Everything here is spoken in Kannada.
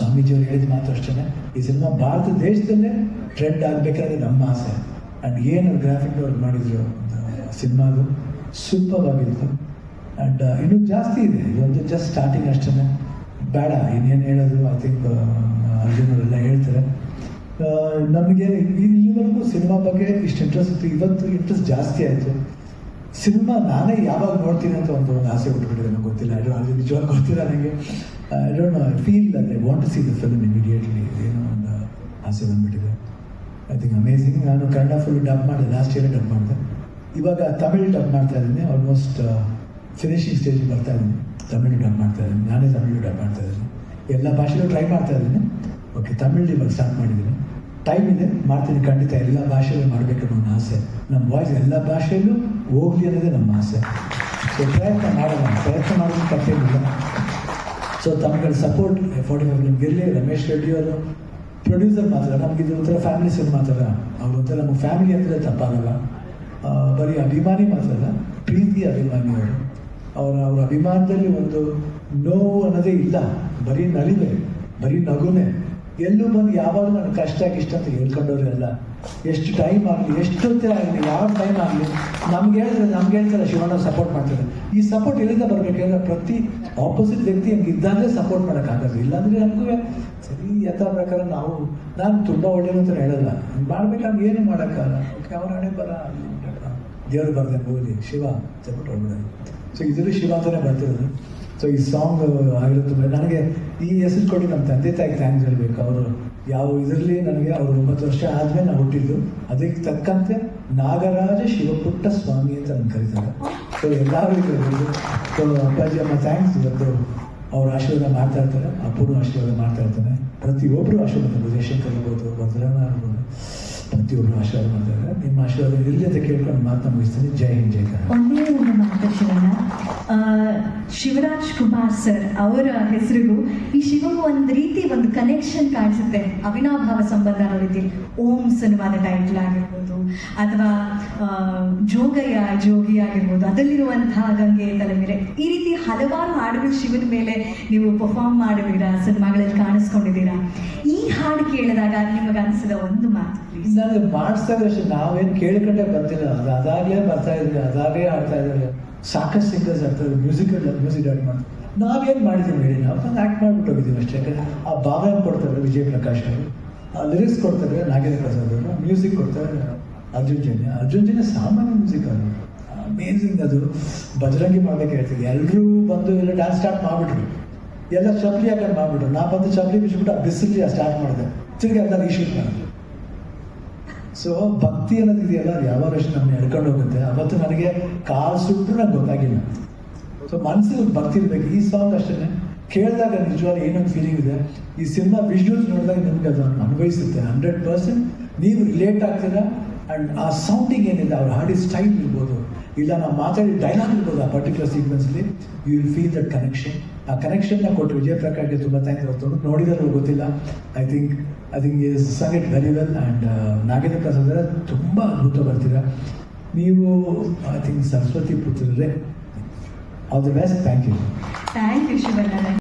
ಸ್ವಾಮೀಜಿಯವರು ಹೇಳಿದ ಮಾತು ಅಷ್ಟೇ ಈ ಸಿನಿಮಾ ಭಾರತ ದೇಶದಲ್ಲೇ ಟ್ರೆಂಡ್ ಆಗಬೇಕಾದ್ರೆ ನಮ್ಮ ಆಸೆ. ಆ್ಯಂಡ್ ಏನು ಗ್ರಾಫಿಕ್ ವರ್ಕ್ ಮಾಡಿದ್ರು ಸಿನಿಮಾದು ಸೂಪರ್ ಆಗಿತ್ತು. ಆ್ಯಂಡ್ ಇನ್ನೂ ಜಾಸ್ತಿ ಇದೆ. ಇದೊಂದು ಜಸ್ಟ್ ಸ್ಟಾರ್ಟಿಂಗ್ ಅಷ್ಟೇ ಬೇಡ, ಇನ್ನೇನು ಹೇಳೋದು ಐ ಥಿಂಕ್ ಅರ್ಜುನ್ ಅವರೆಲ್ಲ ಹೇಳ್ತಾರೆ. ನಮಗೆ ಇಲ್ಲಿವರೆಗೂ ಸಿನಿಮಾ ಬಗ್ಗೆ ಇಷ್ಟು ಇಂಟ್ರೆಸ್ಟ್ ಇತ್ತು ಇವತ್ತು ಇಂಟ್ರೆಸ್ಟ್ ಜಾಸ್ತಿ ಆಯಿತು. ಸಿನಿಮಾ ನಾನೇ ಯಾವಾಗ ನೋಡ್ತೀನಿ ಅಂತ ಒಂದು ಒಂದು ಆಸೆ ಹುಟ್ಟುಬಿಟ್ಟಿದೆ ನನಗೆ ಗೊತ್ತಿಲ್ಲ. ಐ ಅದು ನಿಜವಾಗಿ ಗೊತ್ತಿಲ್ಲ ನನಗೆ I don't know I feel that I want to see the film immediately ಏನೋ ಒಂದು ಆಸೆ ಬಂದುಬಿಟ್ಟಿದೆ. ಐ ಥಿಂಕ್ ಅಮೇಝಿಂಗ್ ನಾನು ಕನ್ನಡ ಫುಲ್ ಡಬ್ ಮಾಡಿದೆ. ಲಾಸ್ಟ್ ಇಯರ್ ಡಬ್ ಮಾಡಿದೆ. ಇವಾಗ ತಮಿಳ್ ಡಬ್ ಮಾಡ್ತಾ ಇದ್ದೀನಿ. ಆಲ್ಮೋಸ್ಟ್ ಫಿನಿಶಿಂಗ್ ಸ್ಟೇಜಿಗೆ ಬರ್ತಾ ಇದ್ದೀನಿ. ತಮಿಳು ಡಬ್ ಮಾಡ್ತಾ ಇದ್ದೀನಿ. ನಾನೇ ತಮಿಳು ಡಬ್ ಮಾಡ್ತಾ ಇದ್ದೀನಿ. ಎಲ್ಲ ಭಾಷೆಗಳು ಟ್ರೈ ಮಾಡ್ತಾ ಇದ್ದೀನಿ. ಓಕೆ ತಮಿಳ್ ಇವಾಗ ಸ್ಟಾರ್ಟ್ ಮಾಡಿದ್ದೀನಿ. ಟೈಮ್ ಇದೆ, ಮಾಡ್ತೀನಿ. ಖಂಡಿತ ಎಲ್ಲ ಭಾಷೆಯಲ್ಲೂ ಮಾಡಬೇಕು ಅನ್ನೋ ಆಸೆ. ನಮ್ಮ ವಾಯ್ಸ್ ಎಲ್ಲ ಭಾಷೆಯಲ್ಲೂ ಹೋಗಲಿ ಅನ್ನೋದೇ ನಮ್ಮ ಆಸೆ. ಸೊ ಪ್ರಯತ್ನ ಮಾಡೋಣ. ಪ್ರಯತ್ನ ಮಾಡೋದು ತಪ್ಪೇನಿಲ್ಲ ಸೊ ತಮ್ಗಳ ಸಪೋರ್ಟ್ ಎಫೋರ್ಡ್ ನಿಮ್ಗೆ ಇರಲಿ, ರಮೇಶ್ ರೆಡ್ಡಿ ಅವರು. ಪ್ರೊಡ್ಯೂಸರ್ ಮಾತ್ರ, ನಮ್ಗೆ ಇದು ಒಂಥರ ಫ್ಯಾಮಿಲಿ ಸಿನಿಮಾ ಥರ ಅವ್ರು ಒಂಥರ ನಮಗೆ ಫ್ಯಾಮಿಲಿ ಅಂದರೆ ತಪ್ಪಾಗಲ್ಲ. ಬರೀ ಅಭಿಮಾನಿ ಮಾತ್ರ ಅಲ್ಲ ಪ್ರೀತಿ ಅಭಿಮಾನಿ ಅವರು. ಅವರ ಅವರ ಅಭಿಮಾನದಲ್ಲಿ ಒಂದು ನೋವು ಅನ್ನೋದೇ ಇಲ್ಲ. ಬರೀ ನಲಿವೆ ಬರೀ ನಗುನೆ ಎಲ್ಲೂ ಬಂದು ಯಾವಾಗಲೂ ನನಗೆ ಕಷ್ಟ ಇಷ್ಟ ಅಂತ ಹೇಳ್ಕೊಂಡವ್ರೆ ಅಲ್ಲ? ಎಷ್ಟು ಟೈಮ್ ಆಗಲಿ ಎಷ್ಟೊತ್ತೇ ಆಗಲಿ, ಯಾವ ಟೈಮ್ ಆಗಲಿ, ನಮ್ಗೆ ಹೇಳಿದ್ರೆ, ನಮ್ಗೆ ಹೇಳ್ತಾರೆ, ಶಿವಣ್ಣ ಸಪೋರ್ಟ್ ಮಾಡ್ತಾರೆ. ಈ ಸಪೋರ್ಟ್ ಎಲ್ಲಿಂದ ಬರಬೇಕಂದ್ರೆ ಪ್ರತಿ ಆಪೋಸಿಟ್ ವ್ಯಕ್ತಿ ಹಂಗೆ ಇದ್ದಾಗಲೇ ಸಪೋರ್ಟ್ ಮಾಡೋಕ್ಕಾಗಲ್ಲ ಇಲ್ಲಾಂದರೆ ನಮಗೂ ಸರಿ ಯಥ ಪ್ರಕಾರ ನಾವು, ನಾನು ತುಂಬ ಒಳ್ಳೆಯದು ಅಂತ ಹೇಳಲ್ಲ. ಮಾಡ್ಬೇಕಾದ್ರೆ ಏನು ಮಾಡೋಕ್ಕಾಗಲ್ಲ. ಓಕೆ ಅವ್ರ ಹಣೆ ಬರ? ದೇವರು ಬರ್ದೆ ಮೂಲಿ ಶಿವ ಸಪೋರ್ಟ್ ಸೊ ಇದರಲ್ಲಿ ಶಿವ ಅಂತಲೇ ಬರ್ತಿರೋದು. ಸೊ ಈ ಸಾಂಗ್ ಆಗಿರುತ್ತೆ ನನಗೆ ಈ ಹೆಸರು ಕೊಡಿ, ನಮ್ಮ ತಂದೆ ತಾಯಿಗೆ ಥ್ಯಾಂಕ್ಸ್ ಹೇಳಬೇಕು. ಅವರು ಯಾವ ಇದರಲ್ಲಿ ನನಗೆ ಅವರು ಒಂಬತ್ತು ವರ್ಷ ಆದಮೇಲೆ ನಾನು ಹುಟ್ಟಿದ್ದು. ಅದಕ್ಕೆ ತಕ್ಕಂತೆ ನಾಗರಾಜ ಶಿವಪುಟ್ಟ ಸ್ವಾಮಿ ಅಂತ ನಾನು ಕರೀತಾರೆ. ಸೊ ಎಲ್ಲರಿಗೂ ಸೊ ಅಪ್ಪಾಜಿ ಅಮ್ಮ ಥ್ಯಾಂಕ್ಸ್ ಇವತ್ತು ಅವ್ರ ಆಶೀರ್ವಾದ ಮಾಡ್ತಾ ಇರ್ತಾರೆ. ಅಪ್ಪನೂ ಆಶೀರ್ವಾದ ಮಾಡ್ತಾ ಇರ್ತಾನೆ. ಪ್ರತಿಯೊಬ್ಬರು ಆಶೀರ್ವಾದ ಮಾಡ್ಬೋದು ಯಶಂಕರ್ ಇರ್ಬೋದು ಭದ್ರನ ಇರ್ಬೋದು ಪ್ರತಿಯೊಬ್ಬರು ಆಶೀರ್ವಾದ ಮಾಡ್ತಾರೆ. ನಿಮ್ಮ ಆಶೀರ್ವಾದ ಇರಲಿ ಅಂತ ಕೇಳ್ಕೊಂಡು ಮಾತನ್ನ ಮುಗಿಸ್ತೀನಿ. ಜೈ ಹಿಂದ್, ಜೈ ಕನ್ನಡ ಶಿವರಾಜ್ ಕುಮಾರ್ ಸರ್ ಅವರ ಹೆಸರಿಗೂ ಈ ಶಿವಗೂ ಒಂದು ರೀತಿ ಒಂದು ಕನೆಕ್ಷನ್ ಕಾಣಿಸುತ್ತೆ. ಅವಿನಾಭಾವ ಸಂಬಂಧ ನೋಡಿದ್ದೀವಿ ಓಂ ಸಿನಿಮಾದ ಟೈಟ್ಲ್ ಆಗಿರ್ಬೋದು, ಅಥವಾ ಜೋಗಯ್ಯ ಜೋಗಿ ಆಗಿರ್ಬೋದು, ಅದರಲ್ಲಿರುವಂತಹ ಗಂಗೆ ತಲೆಮೇಲೆ ಈ ರೀತಿ ಹಲವಾರು ಹಾಡುಗಳು ಶಿವನ ಮೇಲೆ ನೀವು ಪರ್ಫಾರ್ಮ್ ಮಾಡಿದ್ದೀರಾ, ಸಿನಿಮಾಗಳಲ್ಲಿ ಕಾಣಿಸ್ಕೊಂಡಿದ್ದೀರಾ? ಈ ಹಾಡು ಕೇಳಿದಾಗ ನಿಮಗೆ ಅನಿಸಿದ ಒಂದು ಮಾತು ಮಾಡಿಸ್ದಾಗ ಅಷ್ಟೇ ನಾವೇನು ಕೇಳಿಕೊಂಡೇ ಬರ್ತಿಲ್ಲ. ಅದು ಅದಾಗಲೇ ಬರ್ತಾ ಇದ್ದೀವಿ ಅದಾಗಲೇ ಆಡ್ತಾ ಸಾಕಷ್ಟು ಸಿಂಗರ್ಸ್ ಆಗ್ತಾರೆ ಮ್ಯೂಸಿಕ್ ಮ್ಯೂಸಿಕ್ ಡೈರೆಕ್ಟ್ ಮಾಡ್ತಾರೆ ನಾವೇನು ಮಾಡಿದ್ದೀವಿ ಹೇಳಿ ನಾವು ಆ್ಯಕ್ಟ್ ಮಾಡ್ಬಿಟ್ಟು ಹೋಗಿದ್ದೀವಿ ಅಷ್ಟೇ. ಯಾಕಂದರೆ ಆ ಭಾವ ಕೊಡ್ತಾರೆ ವಿಜಯ್ ಪ್ರಕಾಶ್ ಅವರು? ಆ ಲಿರಿಕ್ಸ್ ಕೊಡ್ತಾರೆ ನಾಗೇಂದ್ರ ಪ್ರಸಾದ್ ಅವರು ಮ್ಯೂಸಿಕ್ ಕೊಡ್ತಾರೆ ಅರ್ಜುನ್ ಜನ್ಯ. ಅರ್ಜುನ್ ಜನ್ಯ ಸಾಮಾನ್ಯ ಮ್ಯೂಸಿಕ್ ಅವರು. ಅಮೇಝಿಂಗ್ ಅದು. ಬಜರಂಗಿ ಮಾಡ್ಬೇಕು ಹೇಳ್ತೀವಿ ಎಲ್ಲರೂ ಬಂದು ಎಲ್ಲ ಡ್ಯಾನ್ಸ್ ಸ್ಟಾರ್ಟ್ ಮಾಡಿಬಿಟ್ರು. ಎಲ್ಲ ಚಪ್ಲಿ ಹಾಕೊಂಡು ಮಾಡ್ಬಿಟ್ರು. ನಾ ಬಂದು ಚಪ್ಲಿ ಬಿಚ್ಬಿಟ್ಟು ಆ ಬಿಸಿಲಿ ಸ್ಟಾರ್ಟ್ ಮಾಡಿದೆ. ತಿರ್ಗಿ ಎಲ್ಲ ರೀಶೂಟ್ ಮಾಡಿದ್ರು ಸೊ ಭಕ್ತಿ ಅನ್ನೋದು ಇದೆಯಲ್ಲ, ಅದು ಯಾವಾಗಷ್ಟು ನಮ್ಮನ್ನ ಎಳ್ಕೊಂಡು ಹೋಗುತ್ತೆ? ಅವತ್ತು ನನಗೆ ಕಾಲು ಸುಟ್ಟರು ನಂಗೆ ಗೊತ್ತಾಗಿಲ್ಲ. ಸೊ ಮನಸ್ಸಿಗೆ ಭಕ್ತಿ ಇರಬೇಕು. ಈ ಸಾಂಗ್ ಅಷ್ಟೇ ಕೇಳಿದಾಗ ನಿಜವಾಗ್ಲೂ ಏನೊಂದು ಫೀಲಿಂಗ್ ಇದೆ. ಈ ಸಿನಿಮಾ ವಿಜುವಲ್ಸ್ ನೋಡಿದಾಗ ನಿಮ್ಗೆ ಅದನ್ನು ಅನ್ವಯಿಸುತ್ತೆ. ಹಂಡ್ರೆಡ್ ಪರ್ಸೆಂಟ್ ನೀವು ರಿಲೇಟ್ ಆಗ್ತೀರಾ? ಆ್ಯಂಡ್ ಆ ಸೌಂಡಿಂಗ್ ಏನಿದೆ, ಅವ್ರ ಹಾಡಿ ಸ್ಟೈಲ್ ಇರ್ಬೋದು. ಇಲ್ಲ, ನಾವು ಮಾತಾಡಿದ ಡೈಲಾಗ್ ಇರ್ಬೋದು ಆ particular ಸೀಕ್ವೆನ್ಸ್ಲಿ you will feel that connection ಆ ಕನೆಕ್ಷನ್ನ ಕೊಟ್ಟು ವಿಜಯ್ ಪ್ರಕಾಶ್ಗೆ ತುಂಬ ಥ್ಯಾಂಕ್ಸ್ ಹೊತ್ತು ನೋಡಿದ್ರು ಗೊತ್ತಿಲ್ಲ. I think I think is sung it very well and Nagendra Prasad ತುಂಬ ಅದ್ಭುತ ಬರ್ತೀರಾ. ನೀವು I think Saraswati ಪುತ್ರರೇ all the best thank you thank you Shivanna